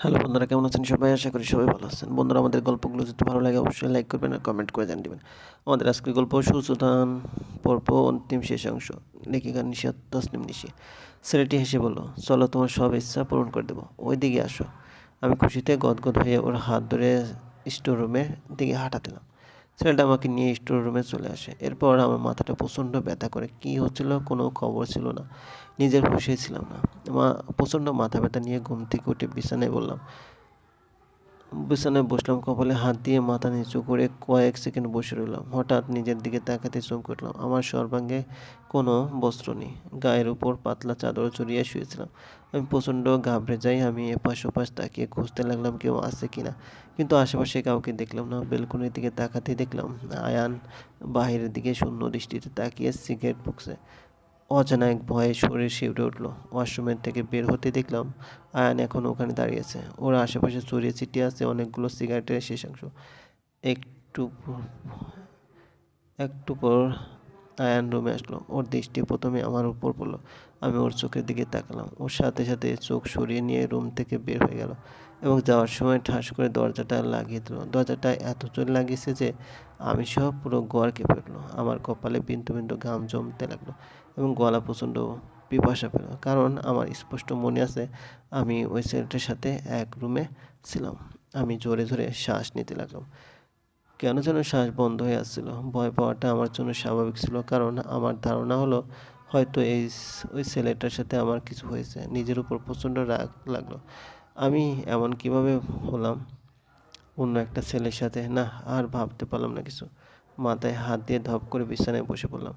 Hello বন্ধুরা, কেমন আছেন সবাই? আশা করি সবাই ভালো আছেন। বন্ধুরা, আমাদের গল্পগুলো যদি ভালো লাগে, অবশ্যই লাইক করবেন আর কমেন্ট করে জানিয়ে দেবেন। আমাদের আজকের গল্প সুসুধান পর্ব অন্তিম শেষ অংশ। লেখিকা নিশাত তসলিম নিশি। ছেলেটি হেসে বলল, চলো, তোমার সব ইচ্ছা পূরণ করে দেবো। ওই দিকে আসো। আমি খুশিতে গদগদ হয়ে ওর হাত ধরে স্টোর রুমের দিকে হাঁটা দিলাম ছেলেটা আমাকে নিয়ে স্টোর রুমে চলে আসে। এরপর আমার মাথাটা প্রচণ্ড ব্যথা করে। কি হচ্ছিল, কোনো খবর ছিল না। নিজের হুঁশে ছিলাম না। মা, প্রচণ্ড মাথা ব্যথা নিয়ে ঘুম থেকে উঠে বিছানায় বললাম বিছানায় বসলাম, কপালে হাত দিয়ে মাথা নিচু করে কয়েক সেকেন্ড বসে রইলাম। হঠাৎ নিজের দিকে তাকাতে চমক উঠলাম। আমার সর্বাঙ্গে কোনো বস্ত্র নেই। গায়ের উপর পাতলা চাদর চড়িয়ে শুয়েছিলাম। আমি প্রচণ্ড ঘাবড়ে যাই, আমি এপাশ ওপাশ তাকিয়ে খুঁজতে লাগলাম কেউ আছে কিনা কিন্তু আশেপাশে কাউকে দেখলাম না। বেলকনির দিকে তাকাতেই দেখলাম আয়ান বাহিরের দিকে শূন্য দৃষ্টিতে তাকিয়ে সিগারেট ফুকছে। অজানা এক ভয়ে শরীর শিউরে উঠল। ওয়াশরুমের থেকে বের হতে দেখলাম আয়ান এখন ওখানে দাঁড়িয়েছে ওর আশেপাশে ছড়িয়ে ছিটিয়ে আছে অনেকগুলো সিগারেটের শেষাংশ একটু একটু পর আয়ান রুমে আসলো। ওর দৃষ্টি প্রথমে আমার উপর পড়ল। আমি ওর চোখের দিকে তাকালাম। ওর সাথে সাথে চোখ সরিয়ে নিয়ে রুম থেকে বের হয়ে গেল এবং যাওয়ার সময় ঠাস করে দরজাটা লাগিয়ে দিল। দরজাটা এত জোরে লাগিয়েছে যে আমি সব পুরো গড় কেঁপে উঠল। আমার কপালে বিন্দু বিন্দু ঘাম জমতে লাগল এবং গলা প্রচণ্ড পিপাসা পেল। কারণ আমার স্পষ্ট মনে আছে, আমি ওই ছেলেটার সাথে এক রুমে ছিলাম। আমি জোরে জোরে শ্বাস নিতে লাগলাম। কেন যেন শ্বাস বন্ধ হয়ে আসছিল। ভয় পাওয়াটা আমার জন্য স্বাভাবিক ছিল। কারণ আমার ধারণা হলো হয়তো এই ওই ছেলেটার সাথে আমার কিছু হয়েছে। নিজের উপর প্রচণ্ড রাগ লাগল। আমি এমন কীভাবে হলাম? অন্য একটা ছেলের সাথে? না, আর ভাবতে পারলাম না কিছু। মাথায় হাত দিয়ে ধপ করে বিছানায় বসে পড়লাম।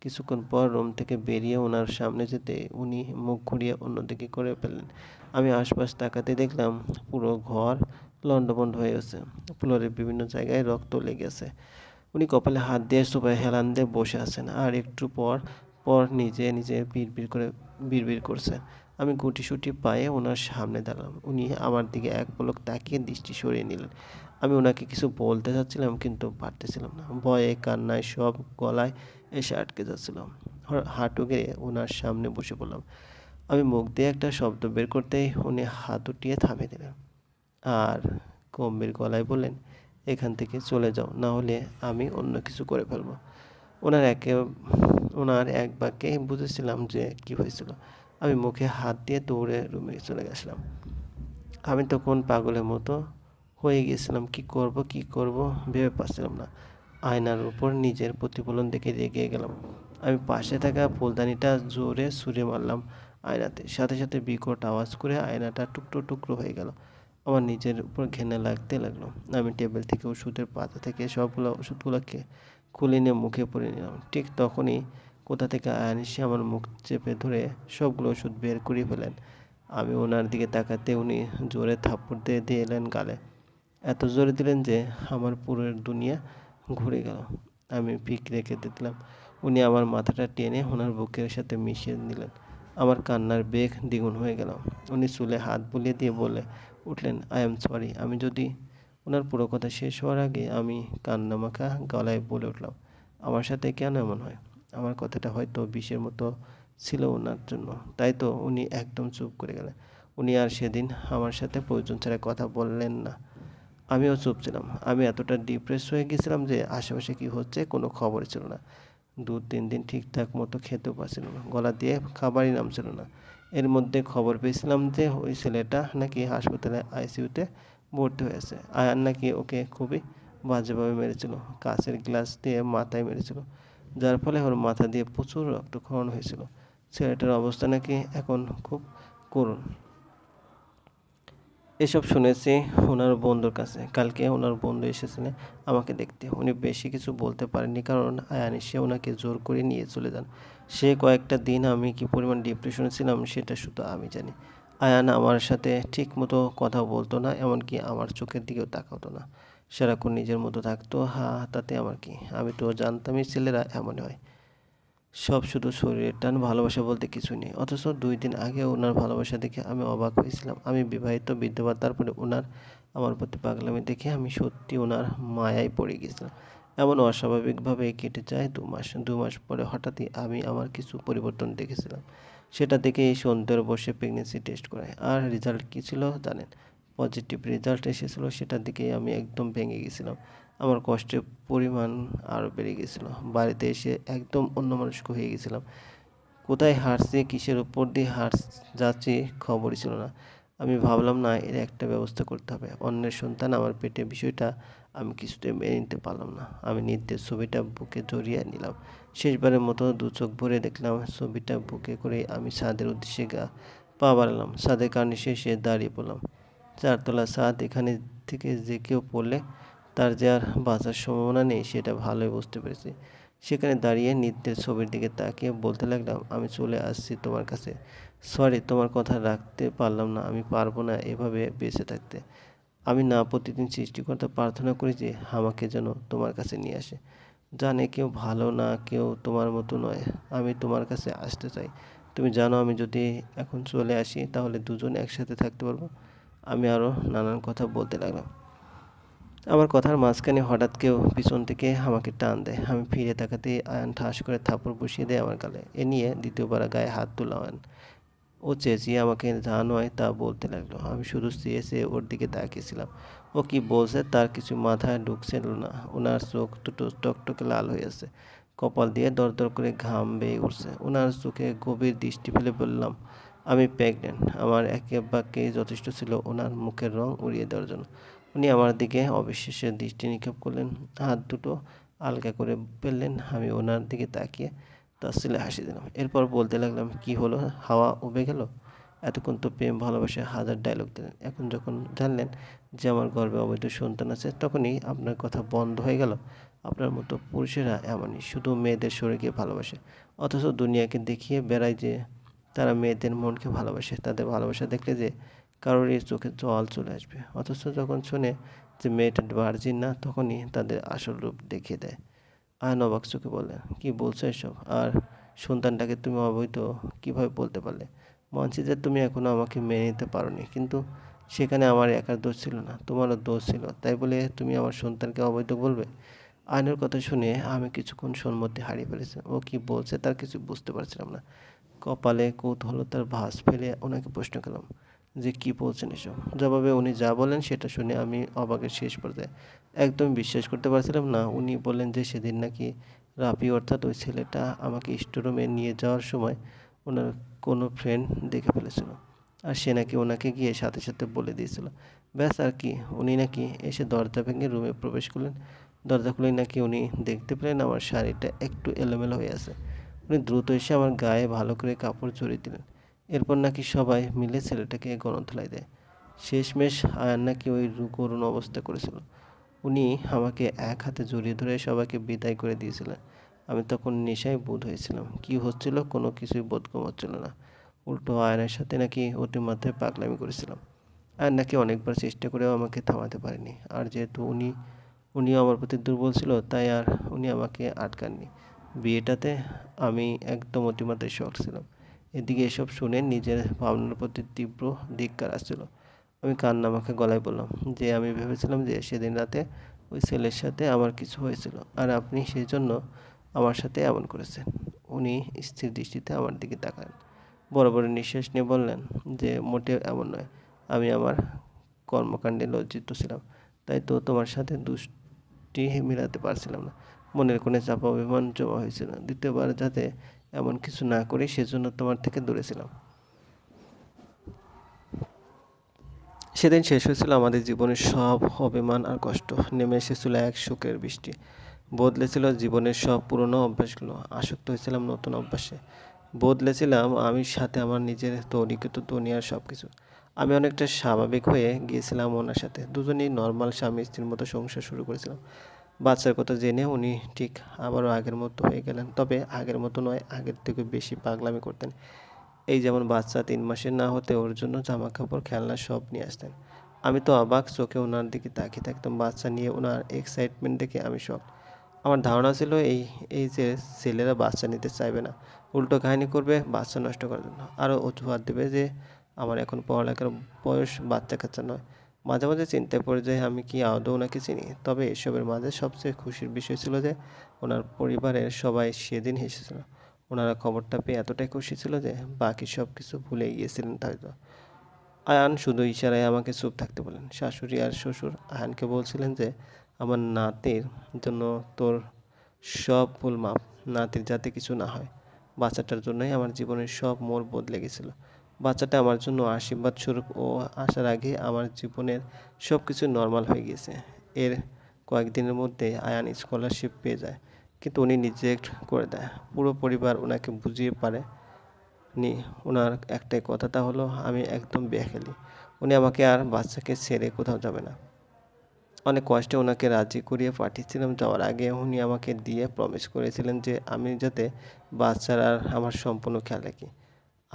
কিছুক্ষণ পর রুম থেকে বেরিয়ে ওনার সামনে যেতে উনি মুখ ঘুরিয়ে অন্যদিকে করে ফেললেন। আমি আশপাশ তাকাতে দেখলাম পুরো ঘর লণ্ডভণ্ড হয়ে গেছে। ফ্লোরের বিভিন্ন জায়গায় রক্ত লেগে আছে। উনি কপালে হাত দিয়ে সোফায় হেলান দিয়ে বসে আছেন। আর একটু পর পর নিজে নিজে বিড়বিড় করে, বিড়বিড় করছে। আমি গুটি সুটি পায়ে ওনার সামনে দাঁড়ালাম। উনি আমার দিকে এক পলক তাকিয়ে দৃষ্টি সরিয়ে নিলেন। আমি ওনাকে কিছু বলতে চাচ্ছিলাম কিন্তু পারতেছিলাম না। ভয়ে, কান্নায় সব গলায় এসে আটকে যাচ্ছিলাম। হাঁটু গেড়ে ওনার সামনে বসে পড়লাম। আমি মুখ দিয়ে একটা শব্দ বের করতেই উনি হাত উঠিয়ে থামিয়ে দিলেন। আর? গম্ভীর গলায় বললেন, এখান থেকে চলে যাও, না হলে আমি অন্য কিছু করে ফেলব। ওনার একে ওনার এক বাক্যে বুঝেছিলাম যে কি হয়েছিল। আমি মুখে হাত দিয়ে দৌড়ে রুমে চলে গেছিলাম। আমি তখন পাগলের মতো হয়ে গিয়েছিলাম, কি করব কি করব ভেবে পাচ্ছিলাম না। আয়নার উপর নিজের প্রতিফলন দেখে রেগে গেলাম। আমি পাশে থাকা ফুলদানিটা জোরে ছুঁড়ে মারলাম আয়নাতে। সাথে সাথে বিকট আওয়াজ করে আয়নাটা টুকরো টুকরো হয়ে গেল। আমার নিজের উপর ঘেনা লাগতে লাগল। আমি টেবিল থেকে ওষুধের পাতা থেকে সবগুলো ওষুধগুলোকে খুলে নিয়ে মুখে পড়ে নিলাম। ঠিক তখনই কোথা থেকে আয়ান এসে আমার মুখ চেপে ধরে সবগুলো ওষুধ বের করে ফেলেন। আমি ওনার দিকে তাকাতে উনি জোরে থাপ্পড় দিয়ে দিয়ে এলেন গালে। এত জোরে দিলেন যে আমার পুরো দুনিয়া ঘুরে গেল। আমি পিক রেখে দিলাম। উনি আমার মাথাটা টেনে ওনার বুকের সাথে মিশিয়ে নিলেন। আমার কান্নার বেগ দ্বিগুণ হয়ে গেল। উনি চুলে হাত বুলিয়ে দিয়ে বলে উঠলেন, আই এম সরি, আমি যদি ওনার পুরো কথা শেষ হওয়ার আগে আমি কান্নামাখা গলায় বলে উঠলাম, আমার সাথে কেন এমন হয়? আমার কথাটা হয়তো বিষের মতো ছিল ওনার জন্য। তাই তো উনি একদম চুপ করে গেলেন। উনি আর সেদিন আমার সাথে প্রয়োজন ছাড়া কথা বললেন না। আমিও চুপ ছিলাম। আমি এতটা ডিপ্রেস হয়ে গেছিলাম যে আশেপাশে কি হচ্ছে কোনো খবর ছিল না। দু তিন দিন ঠিকঠাক মতো খেতেও পারছিল না। গলা দিয়ে খাবারই নামছিল না। এর মধ্যে খবর পেয়েছিলাম যে ওই ছেলেটা নাকি হাসপাতালে আইসিইউতে ভর্তি হয়েছে। আয়ান নাকি ওকে খুবই বাজেভাবে মেরেছিল, কাঁচের গ্লাস দিয়ে মাথায় মেরেছিল, যার ফলে ওর মাথা দিয়ে প্রচুর রক্তক্ষরণ হয়েছিল। ছেলেটার অবস্থা নাকি এখন খুব করুণ। এসব শুনেছি ওনার বন্ধুর কাছে। কালকে ওনার বন্ধু এসেছিলেন আমাকে দেখতে। উনি বেশি কিছু বলতে পারেননি কারণ আয়ান এসে ওনাকে জোর করে নিয়ে চলে যান। সে কয়েকটা দিন আমি কি পরিমাণ ডিপ্রেশনে ছিলাম সেটা শুধু আমি জানি। আয়ান আমার সাথে ঠিক মতো কথা বলতো না, এমনকি আমার চোখের দিকেও তাকাতো না। সারাক্ষণ নিজের মতো থাকতো, হা, তাতে আমার কি? আমি তো জানতামই ছেলেরা এমন হয়। সব শুধু শরীরের টান, ভালোবাসা বলতে কিছু নেই। অথচ দুই দিন আগে ওনার ভালোবাসা দেখে আমি অবাক হয়েছিলাম। আমি বিবাহিত, বিধবা, তারপরে ওনার, আমার প্রতি পাগলামি দেখে আমি সত্যি ওনার মায়ায় পড়ে গেছিলাম। এমন অস্বাভাবিকভাবে কেটে যায় দু মাস দু মাস পরে হঠাৎই আমি আমার কিছু পরিবর্তন দেখেছিলাম। সেটা দেখে এই সন্ধ্যের বসে প্রেগনেন্সি টেস্ট করায়। আর রেজাল্ট কী ছিল জানেন? পজিটিভ রেজাল্ট এসেছিল, সেটার দিকে আমি একদম ভেঙে গেছিলাম। আমার কষ্টের পরিমাণ আরও বেড়ে গেছিল। বাড়িতে এসে একদম অন্য অন্যমনস্ক হয়ে গেছিলাম। কোথায় হারছে কিসের উপর দিয়ে হার যাচ্ছে খবরই ছিল না। আমি ভাবলাম, না, এর একটা ব্যবস্থা করতে হবে। অন্যের সন্তান আমার পেটে বিষয়টা আমি কিছুতে মেনে নিতে পারলাম না। আমি নৃত্যের ছবিটা বুকে জড়িয়ে নিলাম। শেষবারের মতো দু চোখ ভরে দেখলাম ছবিটা বুকে করে আমি ছাদের উদ্দেশ্যে গা পা বাড়ালাম। ছাদের কারণে শেষে দাঁড়িয়ে পড়লাম। চারতলা ছাদ এখানে থেকে যে কেউ পড়লে তার যে আর বাঁচার সম্ভাবনা নেই, সেটা ভালোই বুঝতে পেরেছি। সেখানে দাঁড়িয়ে নৃত্যের ছবির দিকে তাকিয়ে বলতে লাগলাম, আমি চলে আসছি তোমার কাছে। সরি, তোমার কথা রাখতে পারলাম না। আমি পারব না এভাবে বেঁচে থাকতে। আমি না প্রতিদিন সৃষ্টিকর্তা প্রার্থনা করি যে, আমাকে যেন তোমার কাছে নিয়ে আসে। জানে কেউ ভালো না কেউ তোমার মতো নয়, আমি তোমার কাছে আসতে চাই। তুমি জানো আমি যদি এখন চলে আসি, তাহলে দুজন একসাথে থাকতে পারব। আমি আরও নানান কথা বলতে লাগলাম। আমার কথার মাঝখানে হঠাৎ কেউ পিছন থেকে আমাকে টান দেয়। আমি ফিরে তাকাতে আয়ন ঠাস করে থাপড় বসিয়ে দেয় আমার গালে। এ নিয়ে দ্বিতীয়বার গায়ে হাত তোলা আয়ন। ও চেঁচিয়ে আমাকে যা নয় তা বলতে লাগল। আমি শুধু চেয়ে চেয়ে ওর দিকে তাকিয়েছিলাম। ও কি বলছে তার কিছু মাথায় ঢুকছিল না। ওনার চোখ দুটো টকটকে লাল হয়ে আছে। কপাল দিয়ে দরদর করে ঘাম বেয়ে উঠছে। ওনার চোখে গভীর দৃষ্টি ফেলে বললাম, আমি প্রেগনেন্ট। আমার একে বাক্যেই যথেষ্ট ছিল ওনার মুখের রং উড়িয়ে দেওয়ার জন্য। উনি আমার দিকে অবিশ্বাসের দৃষ্টি নিক্ষেপ করলেন। হাত দুটো আলগা করে ফেললেন। আমি ওনার দিকে তাকিয়ে তাসিলে হাসি দিলাম। এরপর বলতে লাগলাম, কি হলো? হাওয়া উবে গেল? এতক্ষণ তো প্রেম, ভালোবাসে, হাজার ডায়লগ দিলেন। এখন যখন জানলেন যে আমার গর্বে অবৈধ সন্তান আছে, তখনই আপনার কথা বন্ধ হয়ে গেল। আপনার মতো পুরুষেরা এমনই, শুধু মেয়েদের শরীরকে ভালোবাসে। অথচ দুনিয়াকে দেখিয়ে বেড়ায় যে তারা মেয়েদের মনকে ভালোবাসে, তাদের ভালোবাসা দেখলে যে কারোর চোখে জল চলে আসবে। অথচ যখন শোনে যে মেয়েটা ভার্জিন না, তখনই তাদের আসল রূপ দেখিয়ে দেয়। আয়ন অবাক চোখে বললেন, কী বলছো এসব? আর সন্তানটাকে তুমি অবৈধ কীভাবে বলতে পারলে? মঞ্চে যে তুমি এখনও আমাকে মেনে নিতে পারোনি। কিন্তু সেখানে আমার একার দোষ ছিল না, তোমারও দোষ ছিল। তাই বলে তুমি আমার সন্তানকে অবৈধ বলবে? আইনের কথা শুনে আমি কিছুক্ষণ সম্মতি হারিয়ে ফেলেছি। ও কি বলছে তার কিছু বুঝতে পারছিলাম না। কপালে কৌতূহলতার ভাস ফেলে ওনাকে প্রশ্ন করলাম যে কি বলছেন এসব? জবাবে উনি যা বলেন সেটা শুনে আমি অবাকের শেষ পর্যায়ে একদম বিশ্বাস করতে পারছিলাম না। উনি বললেন যে সেদিন নাকি রাফি অর্থাৎ ওই ছেলেটা আমাকে স্টোরুমে নিয়ে যাওয়ার সময় ওনার কোনো ফ্রেন্ড দেখে ফেলেছিল আর সে নাকি ওনাকে গিয়ে সাথে সাথে বলে দিয়েছিল। ব্যাস আর কি, উনি নাকি এসে দরজা ভেঙে রুমে প্রবেশ করলেন। দরজা খুলে নাকি উনি দেখতে পেলেন আমার শাড়িটা একটু এলোমেলো হয়ে আছে। উনি দ্রুত এসে আমার গায়ে ভালো করে কাপড় চড়িয়ে দিলেন। এরপর নাকি সবাই মিলে ছেলেটাকে গণধোলাই দেয়। শেষমেশ আয়ান নাকি ওই করুণ অবস্থা করেছিল। উনি আমাকে এক হাতে জড়িয়ে ধরে সবাইকে বিদায় করে দিয়েছিলেন। আমি তখন নেশায় বোধ হয়েছিলাম। কি হচ্ছিল কোনো কিছুই বোধগম হচ্ছিল না। উল্টো আয়নের সাথে নাকি অতিমাত্রায় পাগলামি করেছিলাম। আয়ন নাকি অনেকবার চেষ্টা করেও আমাকে থামাতে পারেনি। আর যেহেতু উনি, উনিও আমার প্রতি দুর্বল ছিল, তাই আর উনি আমাকে আটকাননি। বিয়েটাতে আমি একদম অতিমাত্রায় শখ ছিলাম। এদিকে এসব শুনে নিজের ভাবনার প্রতি তীব্র ধিক্কার আসছিল। আমি কান্নামাখা গলায় বললাম, যে আমি ভেবেছিলাম যে সেদিন রাতে ওই ছেলের সাথে আমার কিছু হয়েছিল আর আপনি সেই জন্য আমার সাথে এমন করেছেন। উনি স্থির দৃষ্টিতে আমার দিকে তাকান বড় বড় নিঃশ্বাস নিয়ে বললেন, যে মোটেও এমন নয়। আমি আমার কর্মকাণ্ডে লজ্জিত ছিলাম, তাই তো তোমার সাথে দুষ্টি মিলাতে পারছিলাম না। মনের কোণে চাপা অভিমান জমা হয়েছিল। দ্বিতীয়বার যাতে এমন কিছু না করি, সেজন্য তোমার থেকে দূরে ছিলাম। সেদিন শেষ হয়েছিল আমাদের জীবনের সব অভিমান আর কষ্ট। নেমে এসেছিল এক সুখের বৃষ্টি। বদলেছিল জীবনের সব পুরনো অভ্যাসগুলো। আসক্ত হয়েছিলাম নতুন অভ্যাসে। বদলেছিলাম আমি সাথে আমার নিজের তৈরিকৃত দুনিয়ার সব কিছু আমি অনেকটা স্বাভাবিক হয়ে গিয়েছিলাম ওনার সাথে। দুজনেই নর্মাল স্বামী স্ত্রীর মতো সংসার শুরু করেছিলাম। বাচ্চার কথা জেনে উনি ঠিক আবারও আগের মতো হয়ে গেলেন। তবে আগের মতো নয়, আগের থেকে বেশি পাগলামি করতেন। এই যেমন বাচ্চা তিন মাসের না হতে ওর জন্য জামা কাপড় খেলনা সব নিয়ে আসতেন। আমি তো অবাক, চোখে ওনার দিকে তাকিয়ে থাকতাম। বাচ্চা নিয়ে ওনার এক্সাইটমেন্ট দেখে আমি সব আমার ধারণা ছিল এই এই যে ছেলেরা বাচ্চা নিতে চাইবে না। উল্টো কাহিনী করবে বাচ্চা নষ্ট করার জন্য। আরও অজুহাত দেবে যে, আমার এখন পড়ালেখার বয়স বাচ্চা কাচ্চা নয়। মাঝে মাঝে চিন্তায় পড়ে যায় আমি কি আদৌ ওনাকে চিনি। তবে এসবের মাঝে সবচেয়ে খুশির বিষয় ছিল যে, ওনার পরিবারের সবাই সেদিন হেসেছিল। ওনারা খবরটা পেয়ে এতটাই খুশি ছিল যে, বাকি সব কিছু ভুলে গিয়েছিলেন তাই তো আয়ান শুধু ইশারায় আমাকে চুপ থাকতে বলেন শাশুড়ি আর শ্বশুর আয়ানকে বলছিলেন যে, আমার নাতির জন্য তোর সব ভুল মাপ নাতির যাতে কিছু না হয়। বাচ্চাটার জন্যই আমার জীবনের সব মোড় বদলে গেছিল। বাচ্চাটা আমার জন্য আশীর্বাদ স্বরূপ ও আসার আগে আমার জীবনের সব কিছু নর্মাল হয়ে গেছে এর কয়েকদিনের মধ্যে আয়ান স্কলারশিপ পেয়ে যায়, কিন্তু উনি রিজেক্ট করে দেয়। পুরো পরিবার ওনাকে বুঝিয়ে পারে নি। ওনার একটাই কথা তা হলো, আমি একদম বেখেলি উনি আমাকে আর বাচ্চাকে ছেড়ে কোথাও যাবে না। অনেক কষ্টে ওনাকে রাজি করিয়ে পাঠিয়েছিলাম। যাওয়ার আগে উনি আমাকে দিয়ে প্রমিস করেছিলেন যে, আমি যাতে বাচ্চার আর আমার সম্পূর্ণ খেয়াল রাখি।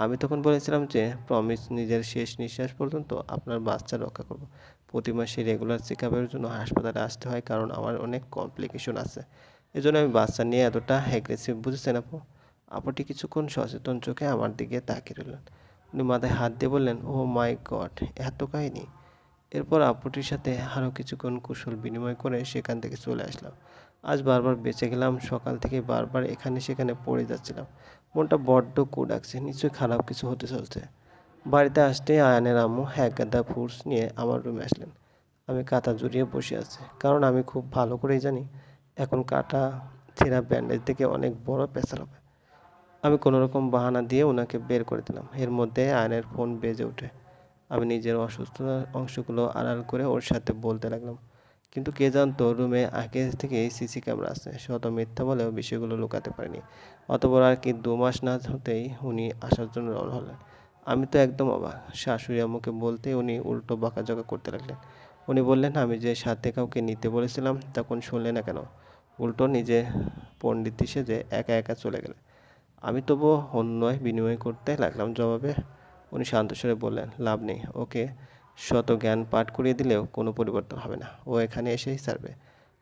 আমি তখন বলেছিলাম যে প্রমিস নিজের শেষ নিঃশ্বাস পর্যন্ত আপনার বাচ্চা রক্ষা করব। প্রতি মাসে রেগুলার চেক আপের জন্য হাসপাতালে আসতে হয় কারণ আমার অনেক কমপ্লিকেশন আছে। এজন্য আমি বাচ্চা নিয়ে এতটা অ্যাগ্রেসিভ বুঝেছেন আপু? আপুটি কিছুক্ষণ সচেতন চোখে আমার দিকে তাকিয়ে রইলেন। উনি মাথায় হাত দিয়ে বললেন ও মাই গড এত কাহিনী? এরপর আপুটির সাথে আরও কিছুক্ষণ কুশল বিনিময় করে সেখান থেকে চলে আসলাম। আজ বারবার বেঁচে গেলাম, সকাল থেকে বারবার এখানে সেখানে পড়ে যাচ্ছিলাম। মনটা বড্ড কু ডাকছে নিশ্চয়ই খারাপ কিছু হতে চলছে। বাড়িতে আসতে আয়ানের আম্মু এক গাদা ফ্রুটস নিয়ে আমার রুমে আসলেন। আমি কাঁথা জড়িয়ে বসে আছি, কারণ আমি খুব ভালো করেই জানি এখন কাটা ছেঁড়া ব্যান্ডেজ থেকে অনেক বড় পেশাল হবে। আমি কোনো রকম বাহানা দিয়ে ওনাকে বের করে দিলাম। এর মধ্যে আয়নের ফোন বেজে ওঠে। আমি নিজের অসুস্থতার অংশগুলো আড়াল করে ওর সাথে বলতে লাগলাম, কিন্তু কে জানতো রুমে আগে থেকেই সিসি ক্যামেরা আছে? শত মিথ্যা বলেও বিষয়গুলো লুকাতে পারিনি। অতপর আর কি দু মাস না হতেই উনি আসার জন্য রওনা হলেন। আমি তো একদম অবাক। শাশুড়ি আমাকে বলতেই উনি উল্টো বকাঝকা করতে লাগলেন। উনি বললেন, আমি যে সাথে কাউকে নিতে বলেছিলাম, তখন শুনলে না কেন? উল্টো নিজে পণ্ডিত সেজে একা একা চলে গেলেন। আমি তবুও অন্যয় বিনিময় করতে লাগলাম জবাবে। উনি শান্ত শান্তস্বরে বললেন, লাভ নেই। ওকে শত জ্ঞান পাঠ করিয়ে দিলেও কোনো পরিবর্তন হবে না। ও এখানে এসেই ছাড়বে।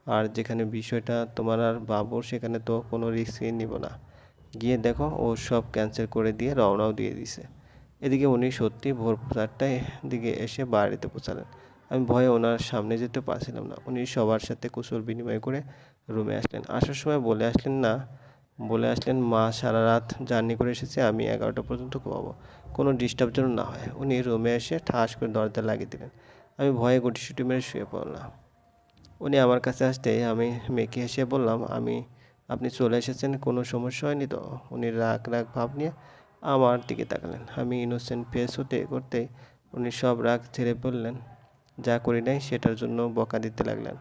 আর যেখানে বিষয়টা তোমার আর বাবুর, সেখানে তো কোনো রিস্কই নিব না। গিয়ে দেখো ও সব ক্যান্সেল করে দিয়ে রওনাও দিয়ে দিছে। এদিকে উনি সত্যি ভোর চারটায় দিকে এসে বাড়িতে পৌঁছালেন। আমি ভয়ে ওনার সামনে যেতে পারছিলাম না। উনি সবার সাথে কুশল বিনিময় করে রুমে আসলেন। আসার সময় বলে আসলেন, না। বলে আসলেন, মা সারা রাত জার্নি করে এসেছে, আমি এগারোটা পর্যন্ত ঘুমাবো। কোনো ডিস্টার্ব যেন না হয়। উনি রুমে এসে ঠাস করে দরজা লাগিয়ে দিলেন। আমি ভয়ে গুটি গুটিসুটি মেরে শুয়ে পড়লাম। উনি আমার কাছে আসতেই আমি মেয়েকে হেসে বললাম, আমি আপনি চলে এসেছেন, কোনো সমস্যা হয়নি তো? উনি রাগ রাগ, ভাব নিয়ে আমার দিকে তাকালেন। আমি ইনোসেন্ট ফেস হতে করতেই উনি সব রাগ ছেড়ে বললেন, যা করি নাই সেটার জন্য বকা দিতে লাগলেন।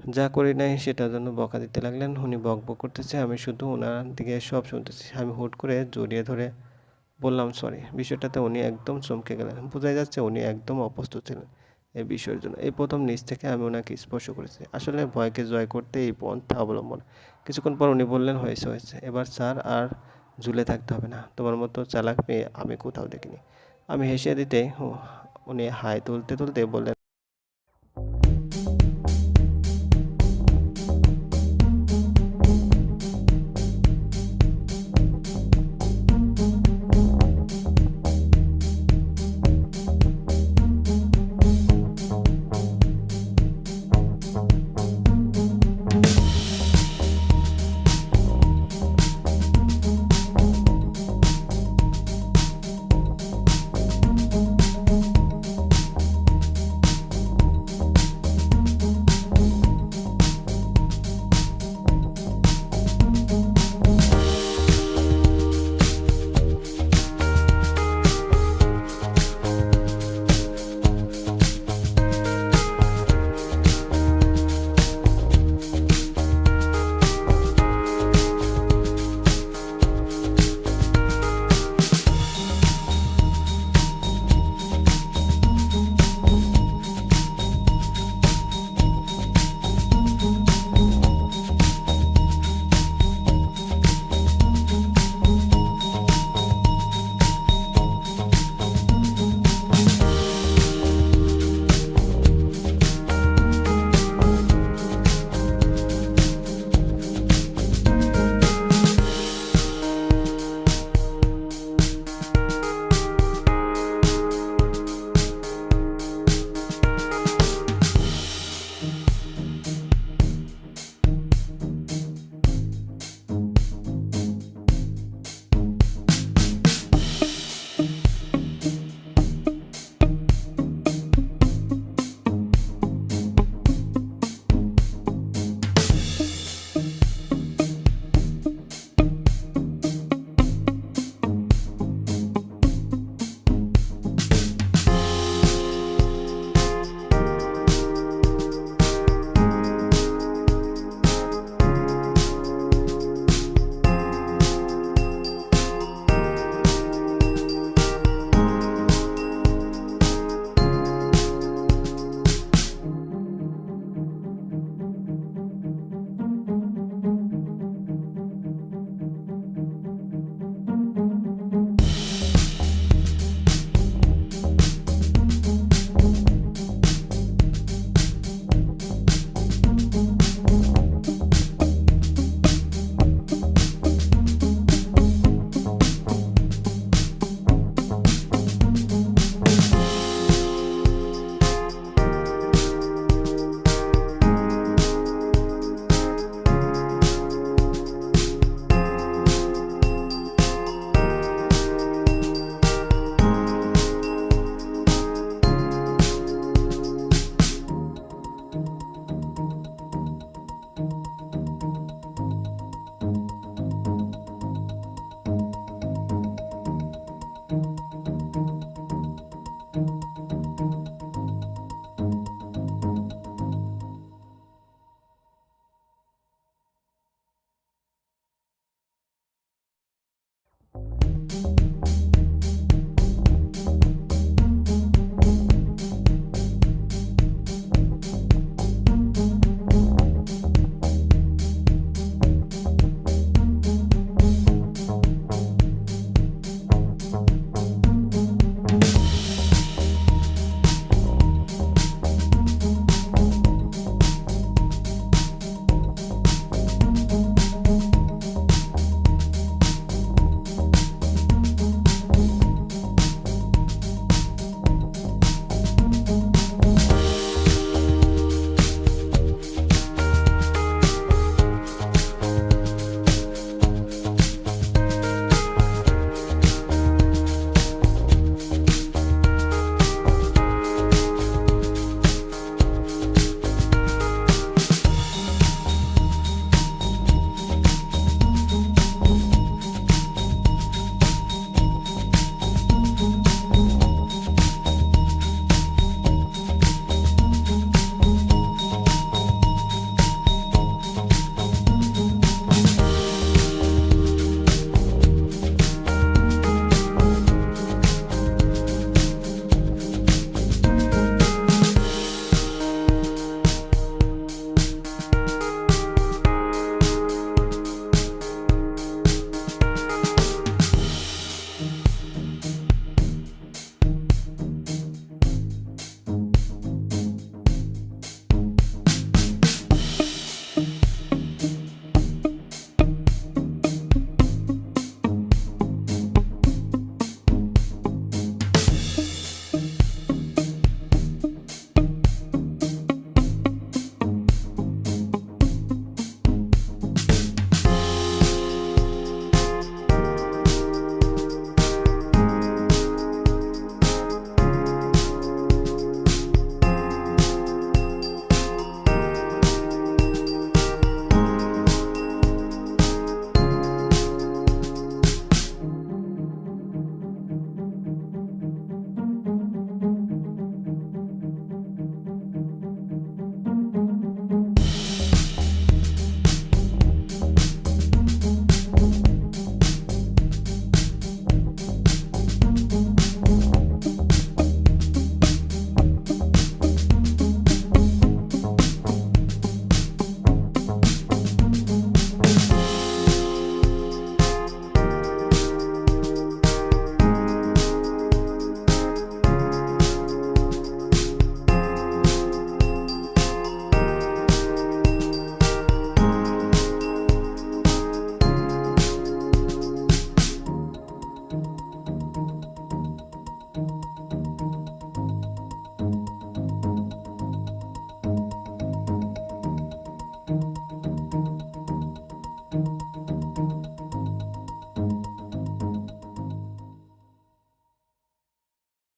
যা করি নাই সেটার জন্য বকা দিতে লাগলেন? উনি বক বক করতেছে। আমি শুধু ওনার দিকে সব শুনতেছি। আমি হুট করে জড়িয়ে ধরে বললাম সরি বিষয়টাতে উনি একদম চমকে গেলেন। বোঝাই যাচ্ছে উনি একদম অপ্রস্তুত ছিলেন। এই বিষয়ের জন্য। এই প্রথম নিচ থেকে আমি ওনাকে স্পর্শ করেছি। আসলে ভয়কে জয় করতে এই পন্থা অবলম্বন। কিছুক্ষণ পর উনি বললেন, হয়েছে হয়েছে। এবার স্যার আর ঝুলে থাকতে হবে না। তোমার মতো চালাক মেয়ে আমি কোথাও দেখিনি। আমি হেসে দিতে উনি হাই তুলতে তুলতে বললেন